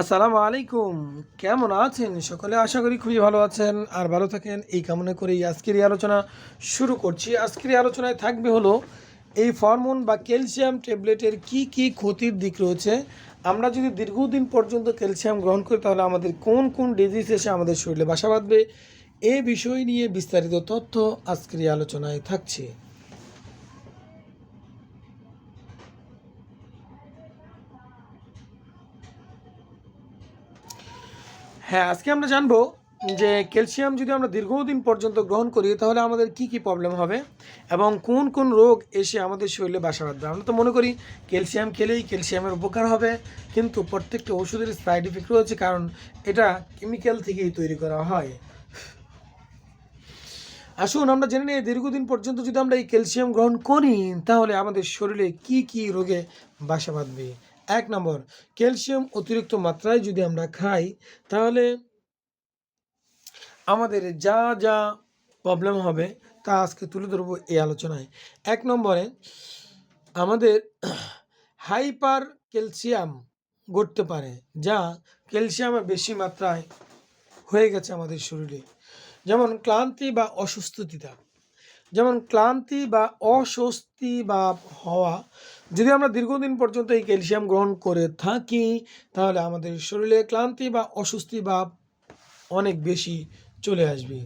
আসসালামু আলাইকুম। কেমন আছেন? সকলে আশা করি খুবই ভালো আছেন আর ভালো থাকেন। এই কামনা করেই আজকের এই আলোচনা শুরু করছি। আজকের এই আলোচনায় থাকবে হলো এই ফরমোন বা ক্যালসিয়াম ট্যাবলেটের কি কি ক্ষতির দিক রয়েছে। আমরা যদি দীর্ঘদিন পর্যন্ত ক্যালসিয়াম গ্রহণ করি, তাহলে আমাদের কোন কোন ডিজিজ এসে আমাদের শরীরে বাসা বাঁধবে? এ বিষয় নিয়ে বিস্তারিত তথ্য আজকের এই আলোচনায় থাকছে। হ্যাঁ আজকে আমরা জানব যে ক্যালসিয়াম যদি আমরা দীর্ঘদিন পর্যন্ত গ্রহণ করি, তাহলে আমাদের কি কি প্রবলেম হবে এবং কোন কোন রোগ এসে আমাদের শরীরে বাসা বাঁধবে? আমরা তো মনে করি ক্যালসিয়াম খেলেই ক্যালসিয়ামের উপকার হবে, কিন্তু প্রত্যেকটা ওষুধের সাইড ইফেক্ট রয়েছে কারণ এটা কেমিক্যাল থেকেই তৈরি করা হয়। আসুন, আমরা জেনে নিই দীর্ঘদিন পর্যন্ত যদি আমরা এই ক্যালসিয়াম গ্রহণ করি, তাহলে আমাদের শরীরে কি কি রোগে বাসা বাঁধবে? এক নম্বর, ক্যালসিয়াম অতিরিক্ত মাত্রায় যদি আমরা খাই, তাহলে আমাদের যা যা প্রবলেম হবে, তা আজকে তুলে ধরবো এই আলোচনায়। এক নম্বরে, আমাদের হাইপার ক্যালসিয়াম ঘটতে পারে, যা ক্যালসিয়ামের বেশি মাত্রায় হয়ে গেছে আমাদের শরীরে। যেমন ক্লান্তি বা অসুস্থতা যেমন ক্লান্তি বা অস্বস্তি বা হওয়া যদি আমরা দীর্ঘদিন পর্যন্ত এই ক্যালসিয়াম গ্রহণ করে থাকি, তাহলে আমাদের শরীরে ক্লান্তি বা অস্বস্তি বা অনেক বেশি চলে আসবে।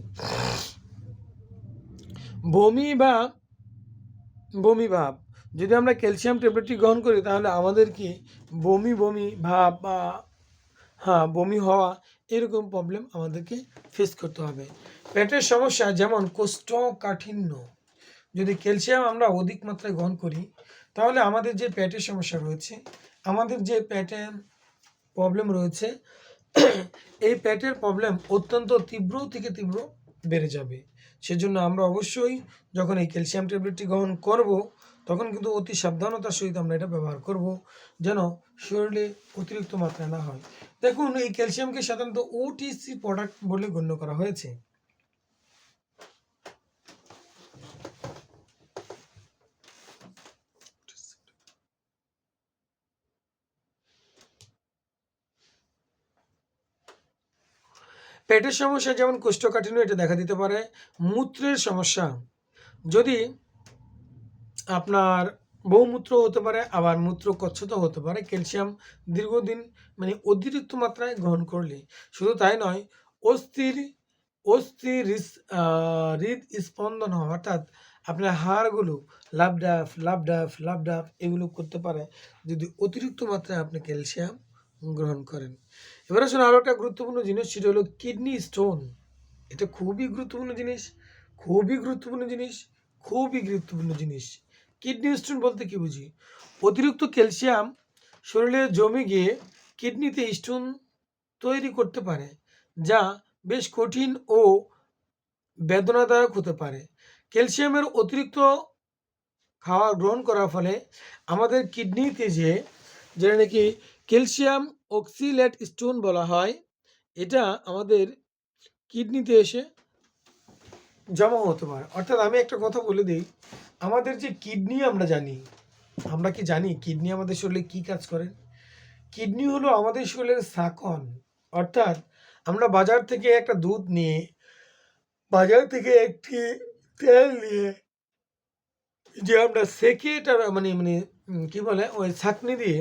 বমি বা, বমি ভাব, যদি আমরা ক্যালসিয়াম ট্যাবলেটটি গ্রহণ করি, তাহলে আমাদের কি বমি বমি ভাব বা হ্যাঁ বমি হওয়া এরকম প্রবলেম আমাদেরকে ফেস করতে হবে। পেটের সমস্যা যেমন কোষ্ঠকাঠিন্য যদি ক্যালসিয়াম আমরা অধিক মাত্রায় গ্রহণ করি, তাহলে আমাদের যে পেটের সমস্যা রয়েছে, আমাদের যে পেটে প্রবলেম রয়েছে, এই পেটের প্রবলেম অত্যন্ত তীব্র থেকে তীব্র বেড়ে যাবে। সেজন্য আমরা অবশ্যই যখন এই ক্যালসিয়াম ট্যাবলেটটি গ্রহণ করব, তখন কিন্তু অতি সাবধানতার সহিত আমরা এটা ব্যবহার করব, যেন শরীরে অতিরিক্ত মাত্রায় না হয়। দেখুন, এই ক্যালসিয়ামকে সাধারণত ওটিসি প্রোডাক্ট বলে গণ্য করা হয়েছে। পেটের সমস্যা যেমন কোষ্ঠকাঠিন্য, এটা দেখা দিতে পারে। মূত্রের সমস্যা, যদি আপনার বহুমূত্র হতে পারে, আবার মূত্র কচ্ছত হতে পারে, ক্যালসিয়াম দীর্ঘদিন মানে অতিরিক্ত মাত্রায় গ্রহণ করলে। শুধু তাই নয়, অস্থির অস্থি হৃদ স্পন্দন হওয়া অর্থাৎ আপনার হাড়গুলো লাভডাফ লাভডাফ লাভডাফ এগুলো করতে পারে, যদি অতিরিক্ত মাত্রায় আপনি ক্যালসিয়াম গ্রহণ করেন। এবার আসুন আরও একটা গুরুত্বপূর্ণ জিনিস, সেটা হলো কিডনি স্টোন। এটা খুবই গুরুত্বপূর্ণ জিনিস, খুবই গুরুত্বপূর্ণ জিনিস, খুবই গুরুত্বপূর্ণ জিনিস। কিডনি স্টোন বলতে কি বুঝি? অতিরিক্ত ক্যালসিয়াম শরীরে জমে গিয়ে কিডনিতে স্টোন তৈরি করতে পারে, যা বেশ কঠিন ও বেদনাদায়ক হতে পারে। ক্যালসিয়ামের অতিরিক্ত খাওয়া গ্রহণ করার ফলে আমাদের কিডনিতে যে, যেটা নাকি ক্যালসিয়াম অক্সিলেট স্টোন বলা হয়। এটা আমাদের কিডনিতে এসে জমা হতে পারে। অর্থাৎ আমি একটা কথা বলে দিই, আমাদের যে কিডনি আমরা জানি, আমরা কি জানি কিডনি আমাদের শরীরে কি কাজ করে? কিডনি হলো আমাদের শরীরের সাকন। অর্থাৎ আমরা বাজার থেকে একটা দুধ নিয়ে, বাজার থেকে একটি তেল নিয়ে, যে আমরা সেকে এটা মানে মানে কি বলে, ওই ছাকনি দিয়ে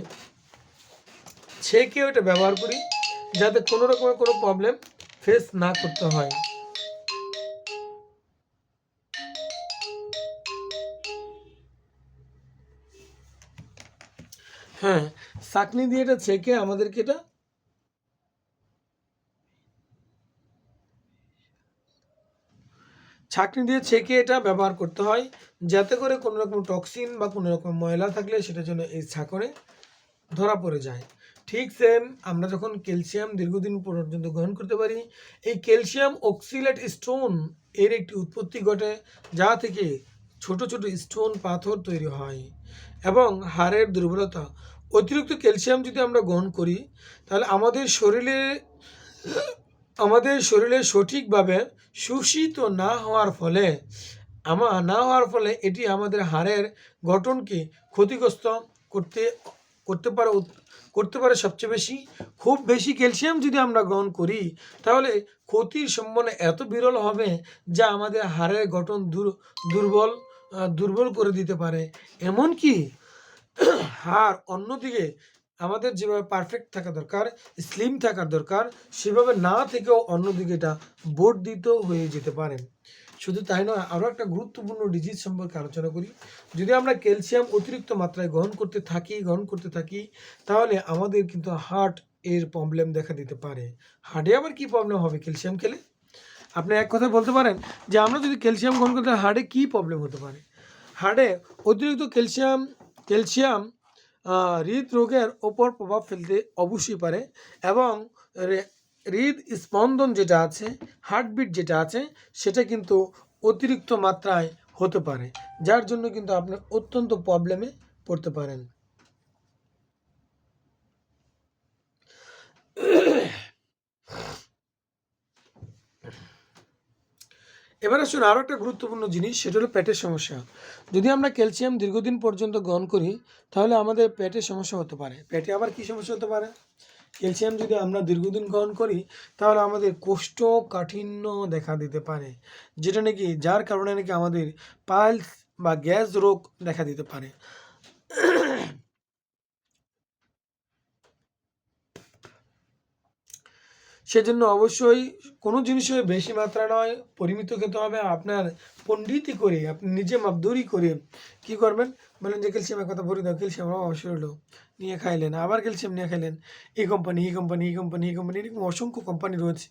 ছেঁকে ওটা ব্যবহার করি যাতে কোনো রকমের কোনো প্রবলেম ফেস না করতে হয়। হ্যাঁ চাকনি দিয়ে এটা ছেঁকে আমাদেরকে এটা ছাঁকনি দিয়ে ছেঁকে এটা ব্যবহার করতে হয় যাতে করে কোনো রকম টক্সিন বা কোনো রকম ময়লা থাকলে সেটা যেন এই ছাঁকনে ধরা পড়ে যায়। ঠিক সেম আমরা যখন ক্যালসিয়াম দীর্ঘদিন পর্যন্ত গ্রহণ করতে পারি, এই ক্যালসিয়াম অক্সিলেট স্টোন এর একটি উৎপত্তি ঘটে, যা থেকে ছোট ছোট স্টোন পাথর তৈরি হয় এবং হাড়ের দুর্বলতা। অতিরিক্ত ক্যালসিয়াম যদি আমরা গ্রহণ করি, তাহলে আমাদের শরীরে আমাদের শরীরে সঠিকভাবে শোষিত না হওয়ার ফলে, আমা, না হওয়ার ফলে এটি আমাদের হাড়ের গঠনকে ক্ষতিগ্রস্ত করতে করতে পারে করতে পারে সবচেয়ে বেশি। খুব বেশি ক্যালসিয়াম যদি আমরা গ্রহণ করি, তাহলে ক্ষতির সম্ভাবনা এত বিরল হবে যা আমাদের হাড়ের গঠন দুর্বল দুর্বল করে দিতে পারে। এমনকি হাড় অন্যদিকে আমাদের যেভাবে পারফেক্ট থাকা দরকার স্লিম থাকার দরকার, সেভাবে না থেকেও অন্যদিকে এটা বর্ধিত হয়ে যেতে পারে। শুধু তাই নয়, আরও একটা গুরুত্বপূর্ণ ডিজিজ সম্পর্কে আলোচনা করি। যদি আমরা ক্যালসিয়াম অতিরিক্ত মাত্রায় গ্রহণ করতে থাকি, গ্রহণ করতে থাকি, তাহলে আমাদের কিন্তু হার্ট এর প্রবলেম দেখা দিতে পারে। হার্টে আবার কি প্রবলেম হবে ক্যালসিয়াম খেলে? আপনি এক কথা বলতে পারেন যে আমরা যদি ক্যালসিয়াম গ্রহণ করতে হার্টে কি প্রবলেম হতে পারে? হার্টে অতিরিক্ত ক্যালসিয়াম ক্যালসিয়াম হৃদরোগের ওপর প্রভাব ফেলতে অবশ্যই পারে এবং হৃদ স্পন্দন যেটা আছে হার্টবিট যেটা আছে, সেটা কিন্তু অতিরিক্ত মাত্রায় হতে পারে, যার জন্য কিন্তু আপনি অত্যন্ত প্রবলেমে পড়তে পারেন। এবার আসুন আরও একটা গুরুত্বপূর্ণ জিনিস, সেটা হলো পেটের সমস্যা। যদি আমরা ক্যালসিয়াম দীর্ঘদিন পর্যন্ত গ্রহণ করি, তাহলে আমাদের পেটের সমস্যা হতে পারে। পেটে আবার কি সমস্যা হতে পারে? ক্যালসিয়াম যদি আমরা দীর্ঘদিন গ্রহণ করি, তাহলে আমাদের কোষ্ঠকাঠিন্য দেখা দিতে পারে, যেটা নাকি যার কারণে নাকি আমাদের পাইলস বা গ্যাস রোগ দেখা দিতে পারে। সেজন্য অবশ্যই কোনো জিনিসের বেশি মাত্রা নয়, পরিমিত খেতে হবে। আপনার পণ্ডিতই করে, আপনি নিজে মাপদৌরি করে কি করবেন? বলেন যে ক্যালসিয়ামের কথা ভরে দাও, ক্যালসিয়াম অবশ্যই হলো, নিয়ে খাইলেন, আবার ক্যালসিয়াম নিয়ে খাইলেন। এই কোম্পানি এই কোম্পানি এই কোম্পানি এই কোম্পানি এরকম অসংখ্য কোম্পানি রয়েছে।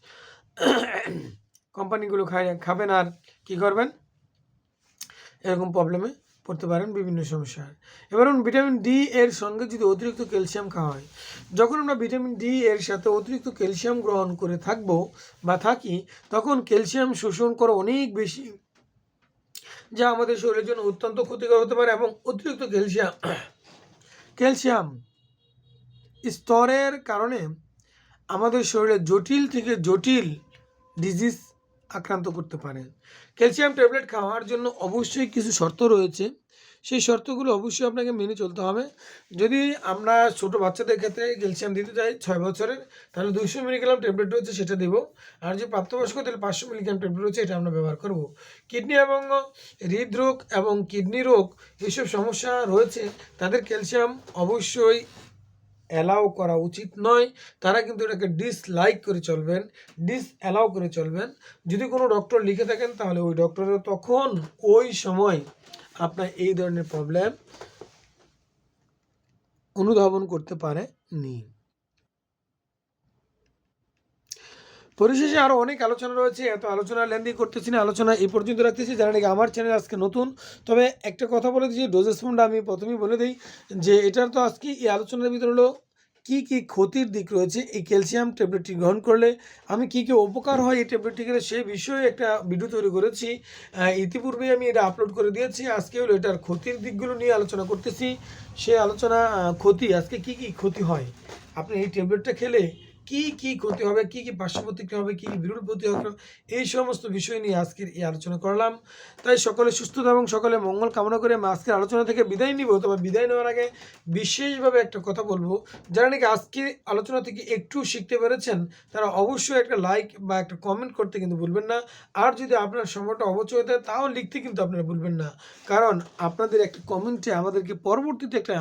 কোম্পানিগুলো খাই খাবেন আর কি করবেন? এরকম প্রবলেমে পড়তে পারেন বিভিন্ন সমস্যা। এবার ভিটামিন ডি এর সঙ্গে যদি অতিরিক্ত ক্যালসিয়াম খাওয়া হয় যখন আমরা ভিটামিন ডি এর সাথে অতিরিক্ত ক্যালসিয়াম গ্রহণ করে থাকব বা থাকি, তখন ক্যালসিয়াম শোষণ করা অনেক বেশি, যা আমাদের শরীরের জন্য অত্যন্ত ক্ষতিকর হতে পারে এবং অতিরিক্ত ক্যালসিয়াম ক্যালসিয়াম স্তরের কারণে আমাদের শরীরে জটিল থেকে জটিল ডিজিজ আক্রান্ত করতে পারে। ক্যালসিয়াম ট্যাবলেট খাওয়ার জন্য অবশ্যই কিছু শর্ত রয়েছে। সেই শর্তগুলো অবশ্যই আপনাকে মেনে চলতে হবে। যদি আমরা ছোট বাচ্চাদের ক্ষেত্রে ক্যালসিয়াম দিতে চাই ছয় বছরের, তাহলে দুইশো মিলিগ্রাম ট্যাবলেট রয়েছে সেটা দেবো। আর যে প্রাপ্তবয়স্ক, তাহলে পাঁচশো মিলিগ্রাম ট্যাবলেট রয়েছে, এটা আমরা ব্যবহার করব। কিডনি এবং হৃদরোগ এবং কিডনি রোগ এইসব সমস্যা রয়েছে, তাদের ক্যালসিয়াম অবশ্যই অ্যালাউ করা উচিত নয়। তারা কিন্তু এটাকে ডিসলাইক করে চলবেন ডিস অ্যালাউ করে চলবেন। যদি কোনো ডক্টর লিখে থাকেন, তাহলে ওই ডক্টরের তখন ওই সময় আপনার এই ধরনের প্রবলেম অনুধাবন করতে পারে নি পরিশেষে আরও অনেক আলোচনা রয়েছে এত আলোচনা লেন্দি করতেছি না আলোচনা এই পর্যন্ত রাখতেছি। যারা নাকি আমার চ্যানেল আজকে নতুন তবে একটা কথা বলে দিচ্ছি ডোজেস ফোনটা আমি প্রথমেই বলে দিই যে এটার তো আজকে এই আলোচনার ভিতরে হলো কী কী ক্ষতির দিক রয়েছে এই ক্যালসিয়াম ট্যাবলেটটি গ্রহণ করলে আমি কী কী উপকার হয় এই ট্যাবলেটটি খেলে সেই বিষয়ে একটা ভিডিও তৈরি করেছি। আহ, ইতিপূর্বে আমি এটা আপলোড করে দিয়েছি আজকে হলো এটার ক্ষতির দিকগুলো নিয়ে আলোচনা করতেছি। সে আলোচনা ক্ষতি আজকে কী কী ক্ষতি হয়? আপনি এই ট্যাবলেটটা খেলে কি কি ক্ষতি হবে, কি কি পার্শ্ব প্রতিক্রিয়া হবে, কি কি বিরল প্রতি হবে, এই সমস্ত বিষয় নিয়ে আজকের এই আলোচনা করলাম। তাই সকলে সুস্থতা এবং সকলে মঙ্গল কামনা করে আমি আজকের আলোচনা থেকে বিদায় নিব তবে বিদায় নেওয়ার আগে বিশেষভাবে একটা কথা বলব। যারা নাকি আজকে আলোচনা থেকে একটু শিখতে পেরেছেন, তারা অবশ্যই একটা লাইক বা একটা কমেন্ট করতে কিন্তু ভুলবেন না। আর যদি আপনার সময়টা অবচয় হয় তাও লিখতে কিন্তু আপনারা ভুলবেন না। কারণ আপনাদের একটা কমেন্টে আমাদেরকে পরবর্তীতে একটা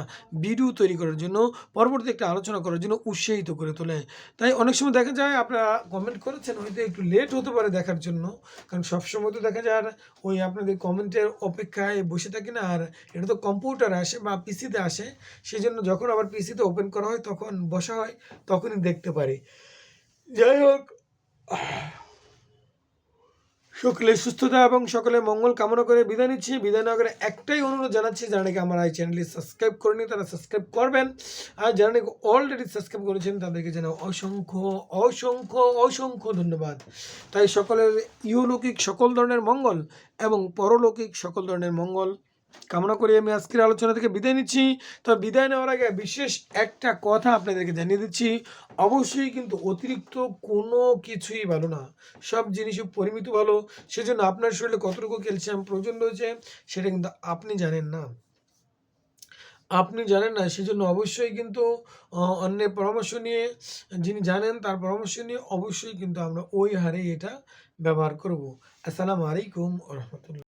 ভিডিও তৈরি করার জন্য পরবর্তী একটা আলোচনা করার জন্য উৎসাহিত করে তোলে। তাই অনেক সময় দেখা যায় আপনারা কমেন্ট করেছেন, হয়তো একটু লেট হতে পারে দেখার জন্য। কারণ সবসময় তো দেখা যায় আর ওই আপনাদের কমেন্টের অপেক্ষায় বসে থাকি না, আর এটা তো কম্পিউটারে আসে বা পিসিতে আসে। সেই জন্য যখন আবার পিসিতে ওপেন করা হয়, তখন বসা হয়, তখনই দেখতে পারি। যাই হোক সকলে সুস্থতা এবং সকলে মঙ্গল কামনা করে বিদায় নিচ্ছি। বিদায় না করে একটাই অনুরোধ জানাচ্ছি, যারা নাকি আমার এই চ্যানেলটি সাবস্ক্রাইব করেনি তারা সাবস্ক্রাইব করবেন। আর যারা নাকি অলরেডি সাবস্ক্রাইব করেছেন, তাদেরকে যেন অসংখ্য অসংখ্য অসংখ্য ধন্যবাদ। তাই সকলের ইহলৌকিক সকল ধরনের মঙ্গল এবং পরলৌকিক সকল ধরনের মঙ্গল কামনা করি আমি আজকের আলোচনা থেকে বিদায় নিচ্ছি। তবে বিদায় নেওয়ার আগে বিশেষ একটা কথা আপনাদেরকে জানিয়ে দিচ্ছি। অবশ্যই কিন্তু অতিরিক্ত কোনো কিছুই ভালো না। সব জিনিসই পরিমিত ভালো। সেজন্য আপনার শরীরে কতটুকু ক্যালসিয়াম প্রয়োজন রয়েছে, সেটা কিন্তু আপনি জানেন না। আপনি জানেন না, সেজন্য অবশ্যই কিন্তু অন্যের পরামর্শ নিয়ে, যিনি জানেন তার পরামর্শ নিয়ে অবশ্যই কিন্তু আমরা ওই হারে এটা ব্যবহার করব। আসসালামু আলাইকুম রাহমাতুল্লাহ।